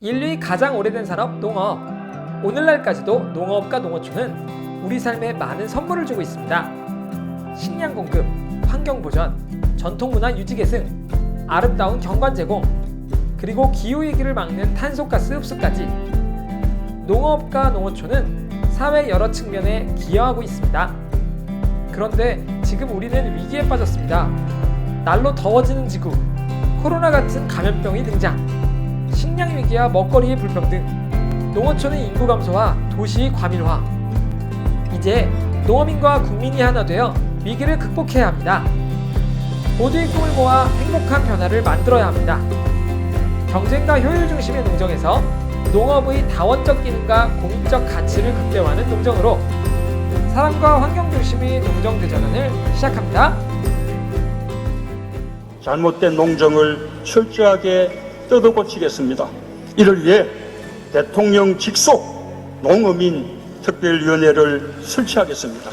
인류의 가장 오래된 산업 농업. 오늘날까지도 농업과 농어촌은 우리 삶에 많은 선물을 주고 있습니다. 식량 공급, 환경 보전, 전통 문화 유지 계승, 아름다운 경관 제공, 그리고 기후 위기를 막는 탄소가스 흡수까지 농업과 농어촌은 사회 여러 측면에 기여하고 있습니다. 그런데 지금 우리는 위기에 빠졌습니다. 날로 더워지는 지구, 코로나 같은 감염병이 등장, 식량 위기와 먹거리의 불평등, 농어촌의 인구 감소와 도시 과밀화. 이제 농어민과 국민이 하나 되어 위기를 극복해야 합니다. 모두의 꿈을 모아 행복한 변화를 만들어야 합니다. 경쟁과 효율 중심의 농정에서 농업의 다원적 기능과 공익적 가치를 극대화하는 농정으로 사람과 환경 중심의 농정 대전환을 시작합니다. 잘못된 농정을 철저하게 뜯어 고치겠습니다. 이를 위해 대통령 직속 농어민 특별위원회를 설치하겠습니다.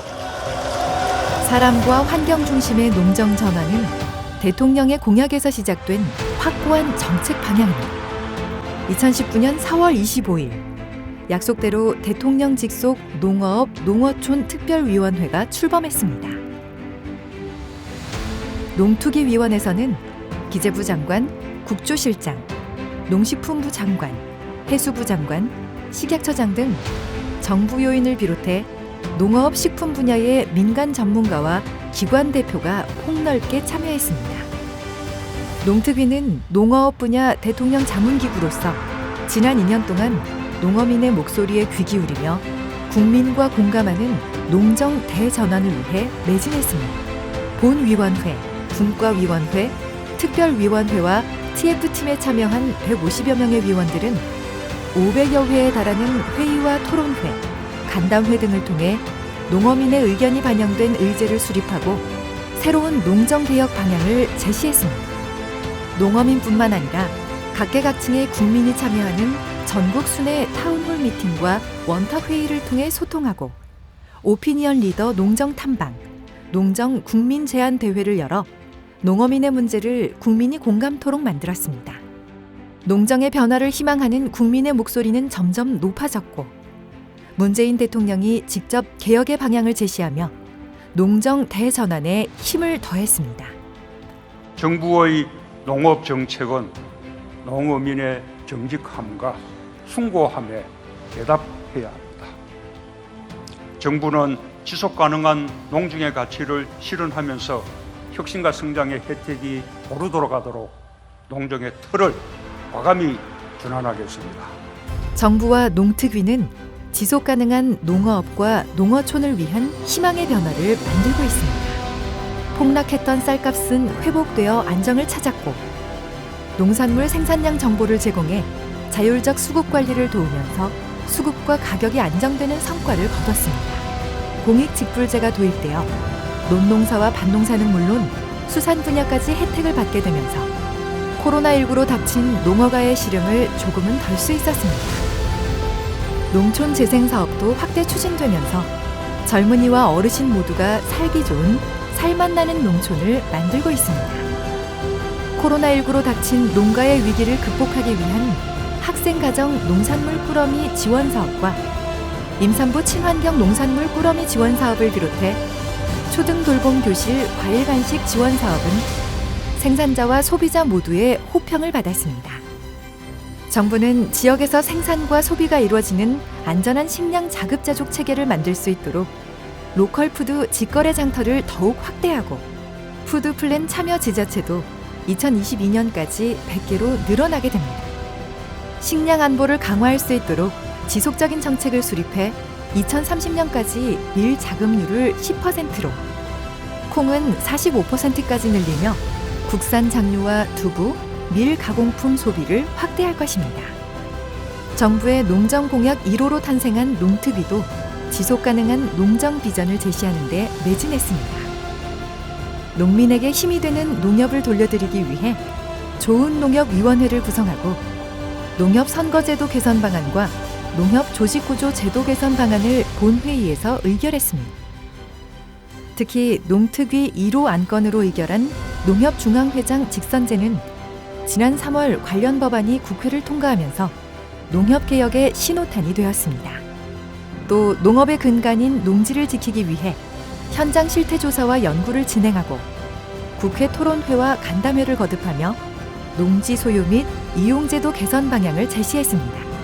사람과 환경 중심의 농정 전환은 대통령의 공약에서 시작된 확고한 정책 방향입니다. 2019년 4월 25일 약속대로 대통령 직속 농어업 농어촌 특별위원회가 출범했습니다. 농투기위원회에서는 기재부 장관, 국조실장, 농식품부 장관, 해수부 장관, 식약처장 등 정부 요인을 비롯해 농업 식품 분야의 민간 전문가와 기관 대표가 폭넓게 참여했습니다. 농특위는 농어업 분야 대통령 자문기구로서 지난 2년 동안 농어민의 목소리에 귀 기울이며 국민과 공감하는 농정 대전환을 위해 매진했습니다. 본위원회, 분과위원회, 특별위원회와 TF팀에 참여한 150여 명의 위원들은 500여 회에 달하는 회의와 토론회, 간담회 등을 통해 농어민의 의견이 반영된 의제를 수립하고 새로운 농정개혁 방향을 제시했습니다. 농어민뿐만 아니라 각계각층의 국민이 참여하는 전국 순회 타운홀 미팅과 원탁 회의를 통해 소통하고 오피니언 리더 농정 탐방, 농정 국민 제안 대회를 열어 농어민의 문제를 국민이 공감토록 만들었습니다. 농정의 변화를 희망하는 국민의 목소리는 점점 높아졌고 문재인 대통령이 직접 개혁의 방향을 제시하며 농정 대전환에 힘을 더했습니다. 정부의 농업 정책은 농어민의 정직함과 숭고함에 대답해야 합니다. 정부는 지속 가능한 농중의 가치를 실현하면서 혁신과 성장의 혜택이 고루 돌아가도록 농정의 틀을 과감히 전환하겠습니다. 정부와 농특위는 지속 가능한 농어업과 농어촌을 위한 희망의 변화를 만들고 있습니다. 폭락했던 쌀값은 회복되어 안정을 찾았고 농산물 생산량 정보를 제공해 자율적 수급 관리를 도우면서 수급과 가격이 안정되는 성과를 거뒀습니다. 공익 직불제가 도입되어 논농사와 밭농사는 물론 수산 분야까지 혜택을 받게 되면서 코로나19로 닥친 농어가의 시름을 조금은 덜 수 있었습니다. 농촌 재생 사업도 확대 추진되면서 젊은이와 어르신 모두가 살기 좋은 살맛 나는 농촌을 만들고 있습니다. 코로나19로 닥친 농가의 위기를 극복하기 위한 학생가정 농산물 꾸러미 지원 사업과 임산부 친환경 농산물 꾸러미 지원 사업을 비롯해 초등 돌봄 교실 과일 간식 지원 사업은 생산자와 소비자 모두의 호평을 받았습니다. 정부는 지역에서 생산과 소비가 이루어지는 안전한 식량 자급자족 체계를 만들 수 있도록 로컬 푸드 직거래 장터를 더욱 확대하고 푸드 플랜 참여 지자체도 2022년까지 100개로 늘어나게 됩니다. 식량 안보를 강화할 수 있도록 지속적인 정책을 수립해 2030년까지 밀 자급률을 10%로 콩은 45%까지 늘리며 국산 장류와 두부, 밀 가공품 소비를 확대할 것입니다. 정부의 농정 공약 1호로 탄생한 농특위도 지속 가능한 농정 비전을 제시하는 데 매진했습니다. 농민에게 힘이 되는 농협을 돌려드리기 위해 좋은 농협 위원회를 구성하고 농협 선거제도 개선 방안과 농협 조직구조 제도 개선 방안을 본회의에서 의결했습니다. 특히 농특위 1호 안건으로 의결한 농협중앙회장 직선제는 지난 3월 관련 법안이 국회를 통과하면서 농협 개혁의 신호탄이 되었습니다. 또 농업의 근간인 농지를 지키기 위해 현장 실태 조사와 연구를 진행하고 국회 토론회와 간담회를 거듭하며 농지 소유 및 이용제도 개선 방향을 제시했습니다.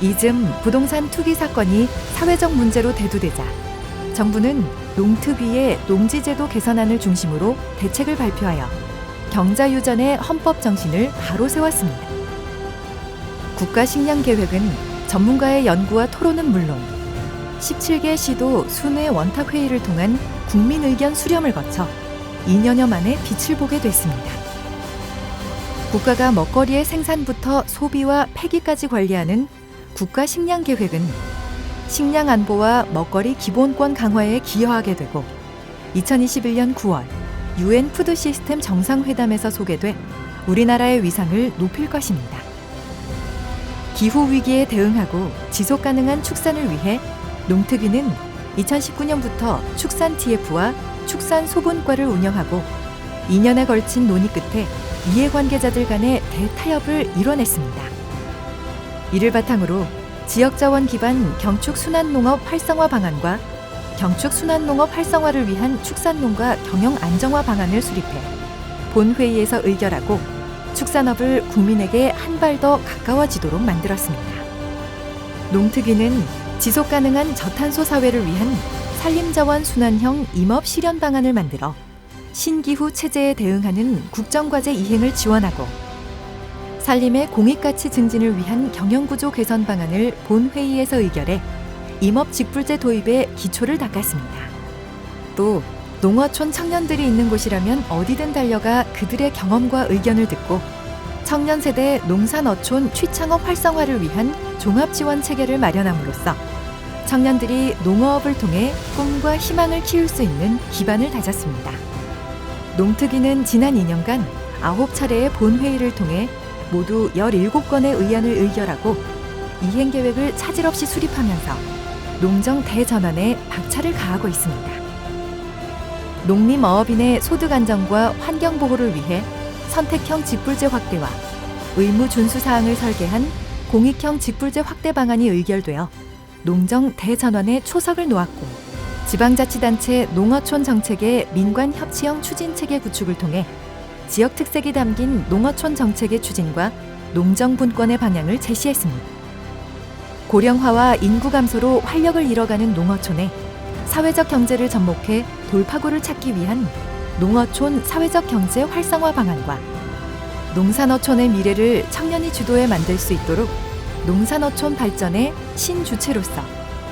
이즘 부동산 투기 사건이 사회적 문제로 대두되자 정부는 농특위의 농지제도 개선안을 중심으로 대책을 발표하여 경자유전의 헌법 정신을 바로 세웠습니다. 국가식량계획은 전문가의 연구와 토론은 물론 17개 시도 순회 원탁회의를 통한 국민 의견 수렴을 거쳐 2년여 만에 빛을 보게 됐습니다. 국가가 먹거리의 생산부터 소비와 폐기까지 관리하는 국가 식량 계획은 식량 안보와 먹거리 기본권 강화에 기여하게 되고 2021년 9월 유엔 푸드 시스템 정상회담에서 소개돼 우리나라의 위상을 높일 것입니다. 기후 위기에 대응하고 지속 가능한 축산을 위해 농특위는 2019년부터 축산 TF와 축산 소분과를 운영하고 2년에 걸친 논의 끝에 이해관계자들 간의 대타협을 이뤄냈습니다. 이를 바탕으로 지역자원 기반 경축 순환농업 활성화 방안과 경축 순환농업 활성화를 위한 축산농가 경영 안정화 방안을 수립해 본회의에서 의결하고 축산업을 국민에게 한 발 더 가까워지도록 만들었습니다. 농특위는 지속 가능한 저탄소 사회를 위한 산림자원 순환형 임업 실현 방안을 만들어 신기후 체제에 대응하는 국정과제 이행을 지원하고 산림의 공익가치 증진을 위한 경영구조 개선 방안을 본회의에서 의결해 임업 직불제 도입에 기초를 닦았습니다. 또 농어촌 청년들이 있는 곳이라면 어디든 달려가 그들의 경험과 의견을 듣고 청년 세대 농산어촌 취창업 활성화를 위한 종합 지원 체계를 마련함으로써 청년들이 농어업을 통해 꿈과 희망을 키울 수 있는 기반을 다졌습니다. 농특위는 지난 2년간 9차례의 본회의를 통해 모두 17건의 의안을 의결하고 이행 계획을 차질 없이 수립하면서 농정 대전환에 박차를 가하고 있습니다. 농림어업인의 소득 안정과 환경 보호를 위해 선택형 직불제 확대와 의무 준수 사항을 설계한 공익형 직불제 확대 방안이 의결되어 농정 대전환에 초석을 놓았고 지방자치단체 농어촌 정책의 민관 협치형 추진 체계 구축을 통해 지역 특색이 담긴 농어촌 정책의 추진과 농정 분권의 방향을 제시했습니다. 고령화와 인구 감소로 활력을 잃어가는 농어촌에 사회적 경제를 접목해 돌파구를 찾기 위한 농어촌 사회적 경제 활성화 방안과 농산어촌의 미래를 청년이 주도해 만들 수 있도록 농산어촌 발전의 신주체로서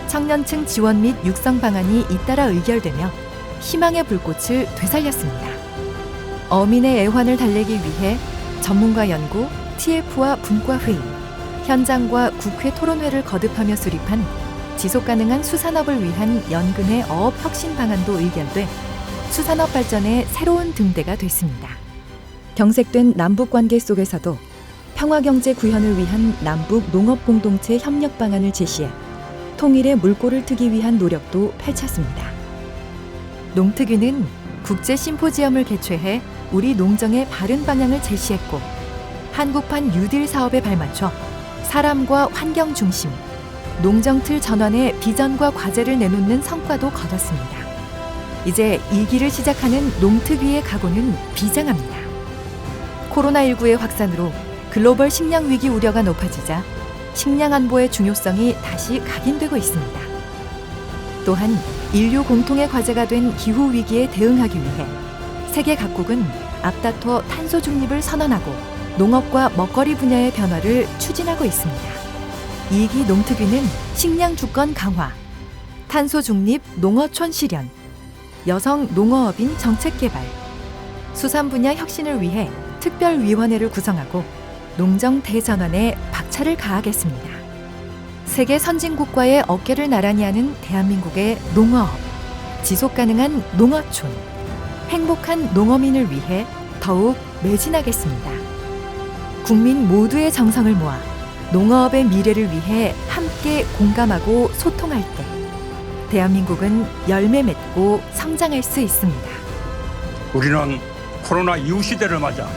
청년층 지원 및 육성 방안이 잇따라 의결되며 희망의 불꽃을 되살렸습니다. 어민의 애환을 달래기 위해 전문가 연구, TF와 분과 회의, 현장과 국회 토론회를 거듭하며 수립한 지속 가능한 수산업을 위한 연근의 어업 혁신 방안도 의결돼 수산업 발전의 새로운 등대가 됐습니다. 경색된 남북 관계 속에서도 평화 경제 구현을 위한 남북 농업 공동체 협력 방안을 제시해 통일의 물꼬를 트기 위한 노력도 펼쳤습니다. 농특위는 국제 심포지엄을 개최해 우리 농정의 바른 방향을 제시했고 한국판 뉴딜 사업에 발맞춰 사람과 환경 중심 농정틀 전환의 비전과 과제를 내놓는 성과도 거뒀습니다. 이제 이 길을 시작하는 농특위의 각오는 비장합니다. 코로나19의 확산으로 글로벌 식량 위기 우려가 높아지자 식량 안보의 중요성이 다시 각인되고 있습니다. 또한 인류 공통의 과제가 된 기후 위기에 대응하기 위해 세계 각국은 앞다퉈 탄소 중립을 선언하고 농업과 먹거리 분야의 변화를 추진하고 있습니다. 이기 농특위는 식량 주권 강화, 탄소 중립 농어촌 실현, 여성 농어업인 정책 개발, 수산 분야 혁신을 위해 특별위원회를 구성하고 농정 대전환에 박차를 가하겠습니다. 세계 선진국과의 어깨를 나란히 하는 대한민국의 농어업, 지속 가능한 농어촌, 행복한 농어민을 위해 더욱 매진하겠습니다. 국민 모두의 정성을 모아 농어업의 미래를 위해 함께 공감하고 소통할 때 대한민국은 열매 맺고 성장할 수 있습니다. 우리는 코로나 이후 시대를 맞아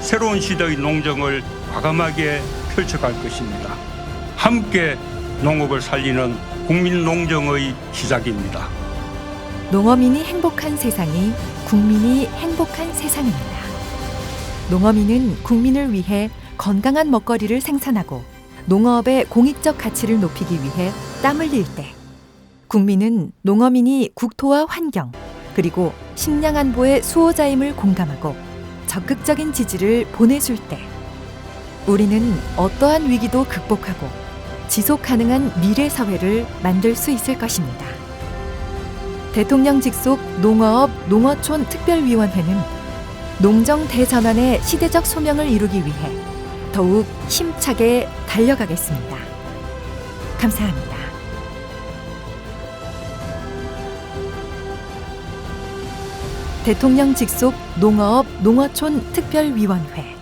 새로운 시대의 농정을 과감하게 펼쳐갈 것입니다. 함께 농업을 살리는 국민 농정의 시작입니다. 농어민이 행복한 세상이 국민이 행복한 세상입니다. 농어민은 국민을 위해 건강한 먹거리를 생산하고 농어업의 공익적 가치를 높이기 위해 땀 흘릴 때 국민은 농어민이 국토와 환경 그리고 식량 안보의 수호자임을 공감하고 적극적인 지지를 보내줄 때 우리는 어떠한 위기도 극복하고 지속 가능한 미래 사회를 만들 수 있을 것입니다. 대통령 직속 농어업 농어촌 특별위원회는 농정 대전환의 시대적 소명을 이루기 위해 더욱 힘차게 달려가겠습니다. 감사합니다. 대통령 직속 농어업 농어촌 특별위원회